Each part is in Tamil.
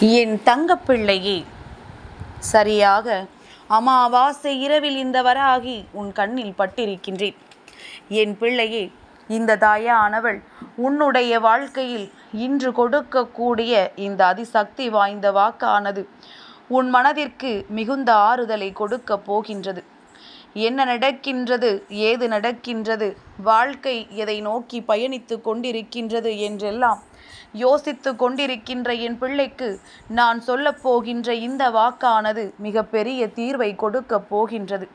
என் தங்கப்பிள்ளையே சரியாக அமாவாசை இரவில் இந்த வராகி உன் கண்ணில் பட்டிருக்கின்றேன். என் பிள்ளையே இந்த தாயானவள் உன்னுடைய வாழ்க்கையில் இன்று கொடுக்கக்கூடிய இந்த அதிசக்தி வாய்ந்த வாக்கானது உன் மனதிற்கு மிகுந்த ஆறுதலை கொடுக்கப் போகின்றது. என்ன நடக்கின்றது ஏது நடக்கின்றது வாழ்க்கை எதை நோக்கி பயணித்து கொண்டிருக்கின்றது என்றெல்லாம் யோசித்து கொண்டிருக்கின்ற என் பிள்ளைக்கு நான் சொல்லப் போகின்ற இந்த வாக்கானது மிகப்பெரிய தீர்வை கொடுக்கப் போகின்றது.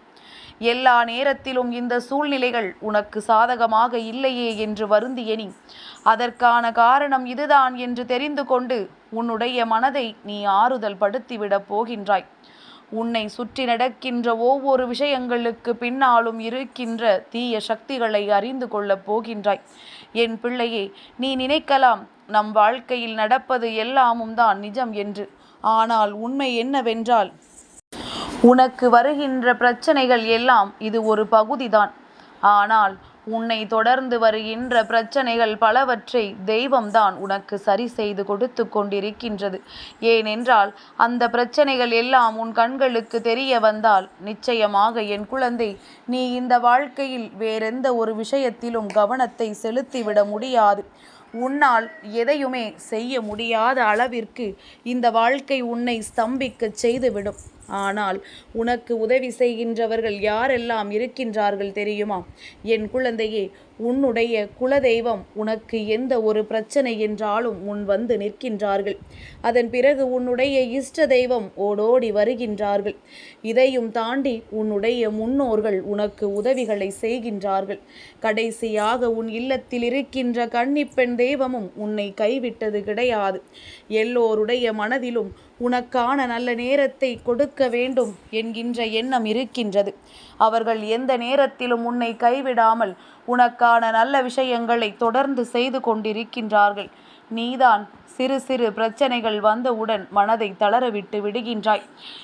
எல்லா நேரத்திலும் இந்த சூழ்நிலைகள் உனக்கு சாதகமாக இல்லையே என்று வருந்திய நீ அதற்கான காரணம் இதுதான் என்று தெரிந்து கொண்டு உன்னுடைய மனதை நீ ஆறுதல் படுத்திவிடப் போகின்றாய். உன்னை சுற்றி நடக்கின்ற ஒவ்வொரு விஷயங்களுக்கு பின்னாலும் இருக்கின்ற தீய சக்திகளை அறிந்து கொள்ளப் போகின்றாய். என் பிள்ளையே நீ நினைக்கலாம் நம் வாழ்க்கையில் நடப்பது எல்லாமும் தான் நிஜம் என்று. ஆனால் உண்மை என்னவென்றால் உனக்கு வருகின்ற பிரச்சனைகள் எல்லாம் இது ஒரு பகுதிதான். ஆனால் உன்னை தொடர்ந்து வருகின்ற பிரச்சனைகள் பலவற்றை தெய்வம்தான் உனக்கு சரி செய்து கொடுத்து கொண்டிருக்கின்றது. ஏனென்றால் அந்த பிரச்சனைகள் எல்லாம் உன் கண்களுக்கு தெரிய வந்தால் நிச்சயமாக என் குழந்தை நீ இந்த வாழ்க்கையில் வேறெந்த ஒரு விஷயத்திலும் கவனத்தை செலுத்திவிட முடியாது. உன்னால் எதையுமே செய்ய முடியாத அளவிற்கு இந்த வாழ்க்கை உன்னை ஸ்தம்பிக்கச் செய்துவிடும். ஆனால் உனக்கு உதவி செய்கின்றவர்கள் யாரெல்லாம் இருக்கின்றார்கள் தெரியுமா? என் குழந்தையே உன்னுடைய குலதெய்வம் உனக்கு எந்த ஒரு பிரச்சனை என்றாலும் முன் வந்து நிற்கின்றார்கள். அதன் பிறகு உன்னுடைய இஷ்ட தெய்வம் ஓடோடி வருகின்றார்கள். இதையும் தாண்டி உன்னுடைய முன்னோர்கள் உனக்கு உதவிகளை செய்கின்றார்கள். கடைசியாக உன் இல்லத்தில் இருக்கின்ற கன்னிப்பெண் தெய்வமும் உன்னை கைவிட்டது கிடையாது. எல்லோருடைய மனதிலும் உனக்கான நல்ல நேரத்தை கொடுக்க வேண்டும் என்கின்ற எண்ணம் இருக்கின்றது. அவர்கள் எந்த நேரத்திலும் உன்னை கைவிடாமல் உனக்கான நல்ல விஷயங்களை தொடர்ந்து செய்து கொண்டிருக்கின்றார்கள். நீதான் சிறு சிறு பிரச்சனைகள் வந்தவுடன் மனதை தளரவிட்டு விடுகின்றாய்.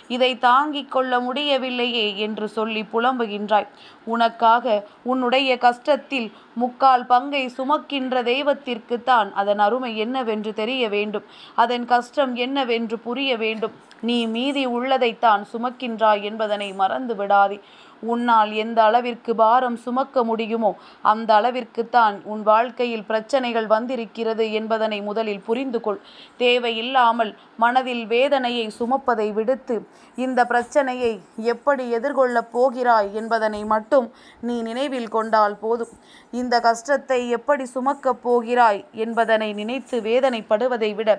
இதை தாங்கிக் கொள்ள முடியவில்லையே என்று சொல்லி புலம்புகின்றாய். உனக்காக உன்னுடைய கஷ்டத்தில் முக்கால் பங்கை சுமக்கின்ற தெய்வத்திற்குத்தான் அதன் அருமை என்னவென்று தெரிய வேண்டும். அதன் கஷ்டம் என்னவென்று புரிய வேண்டும். நீ மீதி உள்ளதைத்தான் சுமக்கின்றாய் என்பதனை மறந்து விடாதே. உன்னால் எந்த அளவிற்கு பாரம் சுமக்க முடியுமோ அந்த அளவிற்குத்தான் உன் வாழ்க்கையில் பிரச்சனைகள் வந்திருக்கிறது என்பதனை முதலில் புரிந்து கொள். தேவையில்லாமல் மனதில் வேதனையை சுமப்பதை விடுத்து இந்த பிரச்சனையை எப்படி எதிர்கொள்ளப் போகிறாய் என்பதனை மட்டும் நீ நினைவில் கொண்டால் போதும். இந்த கஷ்டத்தை எப்படி சுமக்கப் போகிறாய் என்பதனை நினைத்து வேதனைப்படுவதை விட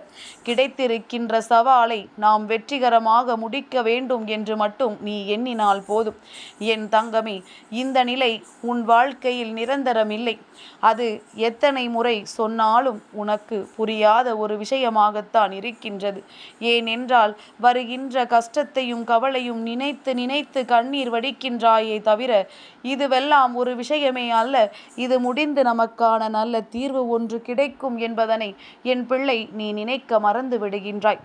கிடைத்திருக்கின்ற சவாலை நாம் வெற்றிகரமாக முடிக்க வேண்டும் என்று மட்டும் நீ எண்ணினால் போதும். என் தங்கமே இந்த நிலை உன் வாழ்க்கையில் நிரந்தரமில்லை. அது எத்தனை முறை சொன்னாலும் உனக்கு புரியாத ஒரு விஷயமாகத்தான் இருக்கின்றது. ஏனென்றால் வருகின்ற கஷ்டத்தையும் கவலையும் நினைத்து நினைத்து கண்ணீர் வடிக்கின்றாயே தவிர இதுவெல்லாம் ஒரு விஷயமே அல்ல. இது முடிந்து நமக்கான நல்ல தீர்வு ஒன்று கிடைக்கும் என்பதனை என் பிள்ளை நீ நினைக்க மறந்து விடுகின்றாய்.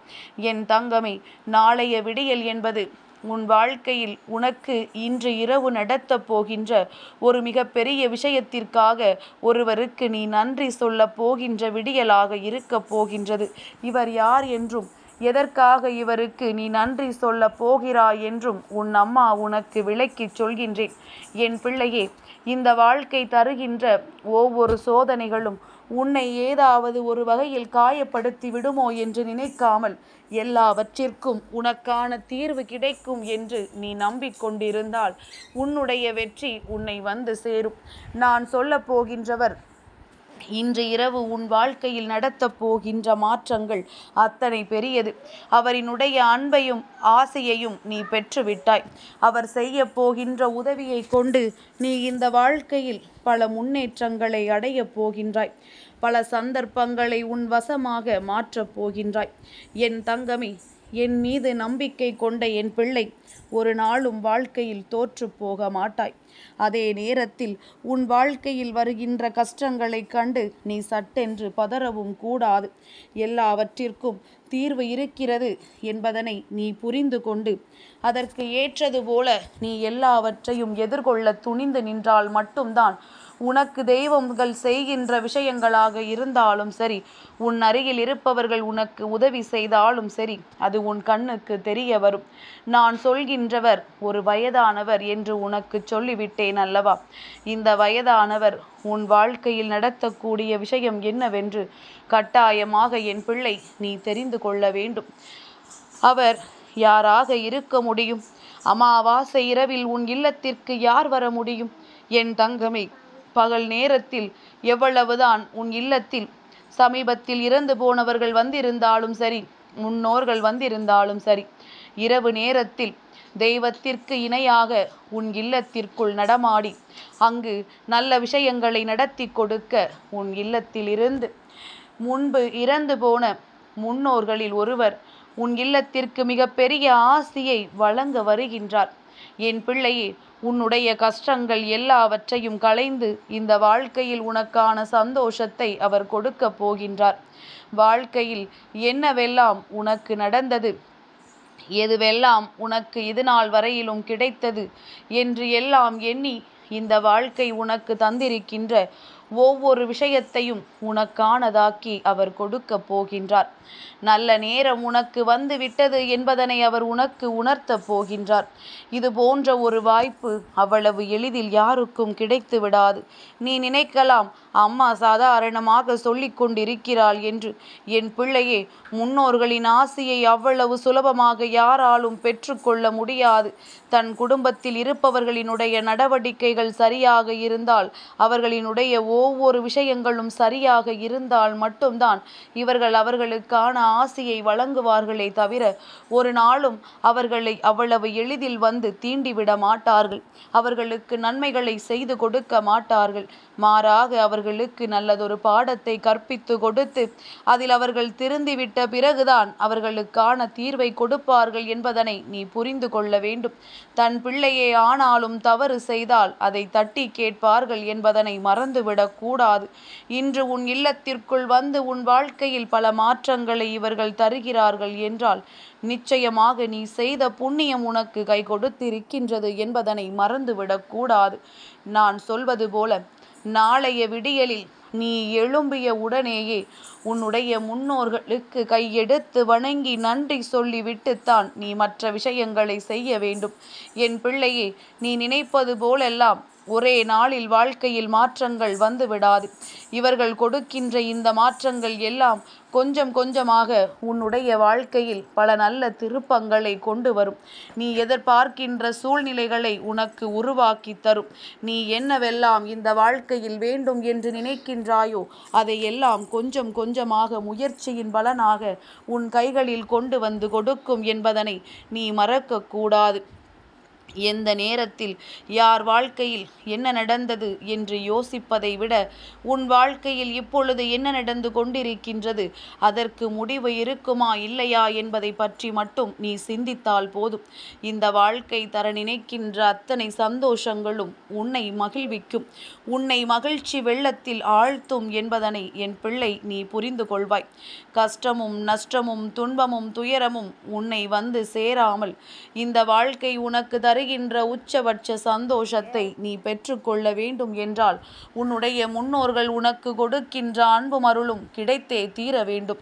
என் தங்கமே நாளைய விடியல் என்பது உன் வாழ்க்கையில் உனக்கு இன்று இரவு நடத்தப் போகின்ற ஒரு மிகப்பெரிய விஷயத்திற்காக ஒருவருக்கு நீ நன்றி சொல்லப் போகின்ற விடியலாக இருக்கப் போகின்றது. இவர் யார் என்றும் எதற்காக இவருக்கு நீ நன்றி சொல்ல போகிறாய் என்றும் உன் அம்மா உனக்கு விளக்கிச் சொல்கின்றேன். என் பிள்ளையே இந்த வாழ்க்கை தருகின்ற ஒவ்வொரு சோதனைகளும் உன்னை ஏதாவது ஒரு வகையில் காயப்படுத்தி விடுமோ என்று நினைக்காமல் எல்லாவற்றிற்கும் உனக்கான தீர்வு கிடைக்கும் என்று நீ நம்பிக்கொண்டிருந்தால் உன்னுடைய வெற்றி உன்னை வந்து சேரும். நான் சொல்லப் போகின்றவர் இன்று இரவு உன் வாழ்க்கையில் நடத்தப் போகின்ற மாற்றங்கள் அத்தனை பெரியது. அவரினுடைய அன்பையும் ஆசையையும் நீ பெற்றுவிட்டாய். அவர் செய்ய போகின்ற உதவியை கொண்டு நீ இந்த வாழ்க்கையில் பல முன்னேற்றங்களை அடையப் போகின்றாய். பல சந்தர்ப்பங்களை உன் வசமாக மாற்றப் போகின்றாய். என் தங்கமே என் மீது நம்பிக்கை கொண்ட என் பிள்ளை ஒரு நாளும் வாழ்க்கையில் தோற்று போக மாட்டாய். அதே நேரத்தில் உன் வாழ்க்கையில் வருகின்ற கஷ்டங்களைக் கண்டு நீ சட்டென்று பதறவும் கூடாது. எல்லாவற்றிற்கும் தீர்வு இருக்கிறது என்பதனை நீ புரிந்து கொண்டு அதற்கு ஏற்றது போல நீ எல்லாவற்றையும் எதிர்கொள்ள துணிந்து நின்றால் மட்டும்தான் உனக்கு தெய்வங்கள் செய்கின்ற விஷயங்களாக இருந்தாலும் சரி உன் அருகில் இருப்பவர்கள் உனக்கு உதவி செய்தாலும் சரி அது உன் கண்ணுக்கு தெரிய வரும். நான் சொல்கின்றவர் ஒரு வயதானவர் என்று உனக்கு சொல்லிவிட்டேன் அல்லவா? இந்த வயதானவர் உன் வாழ்க்கையில் நடத்தக்கூடிய விஷயம் என்னவென்று கட்டாயமாக என் பிள்ளை நீ தெரிந்து கொள்ள வேண்டும். அவர் யாராக இருக்க முடியும்? அமாவாசை இரவில் உன் இல்லத்திற்கு யார் வர முடியும்? என் தங்கமே பகல் நேரத்தில் எவ்வளவுதான் உன் இல்லத்தில் சமீபத்தில் இறந்து போனவர்கள் வந்திருந்தாலும் சரி முன்னோர்கள் வந்திருந்தாலும் சரி இரவு நேரத்தில் தெய்வத்திற்கு இணையாக உன் இல்லத்திற்குள் நடமாடி அங்கு நல்ல விஷயங்களை நடத்தி கொடுக்க உன் இல்லத்தில் இருந்து. முன்பு இறந்து போன முன்னோர்களில் ஒருவர் உன் இல்லத்திற்கு மிகப்பெரிய ஆசியை வழங்க வருகின்றார். என் பிள்ளையே உன்னுடைய கஷ்டங்கள் எல்லாவற்றையும் களைந்து இந்த வாழ்க்கையில் உனக்கான சந்தோஷத்தை அவர் கொடுக்கப் போகின்றார். வாழ்க்கையில் என்னவெல்லாம் உனக்கு நடந்தது? எதுவெல்லாம் உனக்கு இது நாள் வரையிலும் கிடைத்தது? என்று எல்லாம் எண்ணி இந்த வாழ்க்கை உனக்கு தந்திருக்கின்ற ஒவ்வொரு விஷயத்தையும் உனக்கானதாக்கி அவர் கொடுக்க போகின்றார். நல்ல நேரம் உனக்கு வந்து விட்டது என்பதனை அவர் உனக்கு உணர்த்தப் போகின்றார். இது போன்ற ஒரு வாய்ப்பு அவ்வளவு எளிதில் யாருக்கும் கிடைத்து விடாது. நீ நினைக்கலாம் அம்மா சாதாரணமாக சொல்லிக் கொண்டிருக்கிறாள் என்று. என் பிள்ளையே முன்னோர்களின் ஆசையை அவ்வளவு சுலபமாக யாராலும் பெற்றுக்கொள்ள முடியாது. தன் குடும்பத்தில் இருப்பவர்களினுடைய நடவடிக்கைகள் சரியாக இருந்தால் அவர்களினுடைய ஒவ்வொரு விஷயங்களும் சரியாக இருந்தால் மட்டும்தான் இவர்கள் அவர்களுக்கான ஆசையை வழங்குவார்களே தவிர ஒரு நாளும் அவர்களை அவ்வளவு எளிதில் வந்து தீண்டிவிட மாட்டார்கள். அவர்களுக்கு நன்மைகளை செய்து கொடுக்க மாட்டார்கள். மாறாக அவர்களுக்கு நல்லதொரு பாடத்தை கற்பித்து கொடுத்து அதில் அவர்கள் திருந்திவிட்ட பிறகுதான் அவர்களுக்கான தீர்வை கொடுப்பார்கள் என்பதனை நீ புரிந்து கொள்ள வேண்டும். தன் பிள்ளையே ஆனாலும் தவறு செய்தால் அதை தட்டி கேட்பார்கள் என்பதனை மறந்துவிடக்கூடாது இன்று உன் இல்லத்திற்குள் வந்து உன் வாழ்க்கையில் பல மாற்றங்களை இவர்கள் தருகிறார்கள் என்றால் நிச்சயமாக நீ செய்த புண்ணியம் உனக்கு கை கொடுத்திருக்கின்றது என்பதனை மறந்துவிடக்கூடாது நான் சொல்வது போல நாளைய விடியலில் நீ எழும்பிய உடனேயே உன்னுடைய முன்னோர்களுக்கு கையெடுத்து வணங்கி நன்றி சொல்லிவிட்டுத்தான் நீ மற்ற விஷயங்களை செய்ய வேண்டும். என் பிள்ளையே நீ நினைப்பது போலெல்லாம் ஒரே நாளில் வாழ்க்கையில் மாற்றங்கள் வந்து விடாது இவர்கள் கொடுக்கின்ற இந்த மாற்றங்கள் எல்லாம் கொஞ்சம் கொஞ்சமாக உன்னுடைய வாழ்க்கையில் பல நல்ல திருப்பங்களை கொண்டு வரும். நீ எதிர்பார்க்கின்ற சூழ்நிலைகளை உனக்கு உருவாக்கி தரும். நீ என்னவெல்லாம் இந்த வாழ்க்கையில் வேண்டும் என்று நினைக்கின்றாயோ அதையெல்லாம் கொஞ்சம் கொஞ்சமாக முயற்சியின் பலனாக உன் கைகளில் கொண்டு வந்து கொடுக்கும் என்பதனை நீ மறக்கக்கூடாது. எந்த நேரத்தில்? யார் வாழ்க்கையில் என்ன நடந்தது என்று யோசிப்பதை விட உன் வாழ்க்கையில் இப்பொழுது என்ன நடந்து கொண்டிருக்கின்றது? அதற்கு முடிவு இருக்குமா இல்லையா என்பதை பற்றி மட்டும் நீ சிந்தித்தால் போதும். இந்த வாழ்க்கை தர நினைக்கின்ற அத்தனை சந்தோஷங்களும் உன்னை மகிழ்விக்கும். உன்னை மகிழ்ச்சி வெள்ளத்தில் ஆழ்த்தும் என்பதனை என் பிள்ளை நீ புரிந்து கொள்வாய். கஷ்டமும் நஷ்டமும் துன்பமும் துயரமும் உன்னை வந்து சேராமல் இந்த வாழ்க்கை உனக்கு தரு தருகின்ற உச்சபட்ச சந்தோஷத்தை நீ பெற்றுக்கொள்ள வேண்டும் என்றால் உன்னுடைய முன்னோர்கள் உனக்கு கொடுக்கின்ற அன்பும் அருளும் கிடைத்தே தீர வேண்டும்.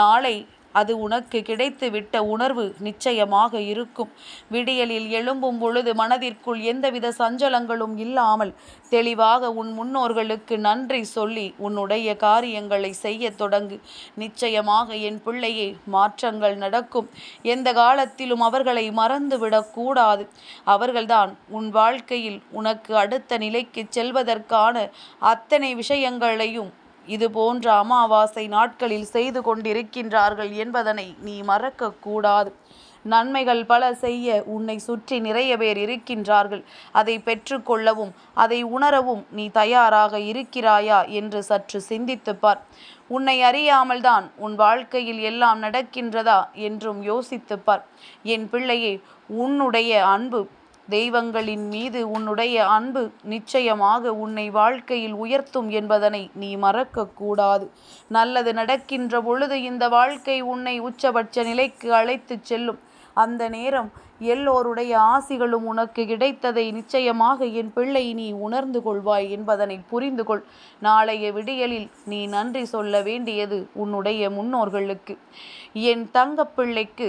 நாளை அது உனக்கு கிடைத்துவிட்ட உணர்வு நிச்சயமாக இருக்கும். விடியலில் எழும்பும் பொழுது மனதிற்குள் எந்தவித சஞ்சலங்களும் இல்லாமல் தெளிவாக உன் முன்னோர்களுக்கு நன்றி சொல்லி உன்னுடைய காரியங்களை செய்ய தொடங்கு. நிச்சயமாக என் பிள்ளையே மாற்றங்கள் நடக்கும். எந்த காலத்திலும் அவர்களை மறந்துவிடக்கூடாது அவர்கள்தான் உன் வாழ்க்கையில் உனக்கு அடுத்த நிலைக்கு செல்வதற்கான அத்தனை விஷயங்களையும் இது போன்ற அமாவாசை நாட்களில் செய்து கொண்டிருக்கின்றார்கள் என்பதனை நீ மறக்கக்கூடாது. நன்மைகள் பல செய்ய உன்னை சுற்றி நிறைய பேர் இருக்கின்றார்கள். அதை பெற்றுக்கொள்ளவும் அதை உணரவும் நீ தயாராக இருக்கிறாயா என்று சற்று சிந்தித்துப்பார் உன்னை அறியாமல்தான் உன் வாழ்க்கையில் எல்லாம் நடக்கின்றதா என்றும் யோசித்துப்பார் என் பிள்ளையே உன்னுடைய அன்பு தெய்வங்களின் மீது உன்னுடைய அன்பு நிச்சயமாக உன்னை வாழ்க்கையில் உயர்த்தும் என்பதனை நீ மறக்கக்கூடாது. நல்லது நடக்கின்ற பொழுது இந்த வாழ்க்கை உன்னை உச்சபட்ச நிலைக்கு அழைத்துச் செல்லும். அந்த நேரம் எல்லோருடைய ஆசிகளும் உனக்கு கிடைத்ததை நிச்சயமாக என் பிள்ளை நீ உணர்ந்து கொள்வாய் என்பதனை புரிந்து கொள் நாளைய விடியலில் நீ நன்றி சொல்ல வேண்டியது உன்னுடைய முன்னோர்களுக்கு. என் தங்கப்பிள்ளைக்கு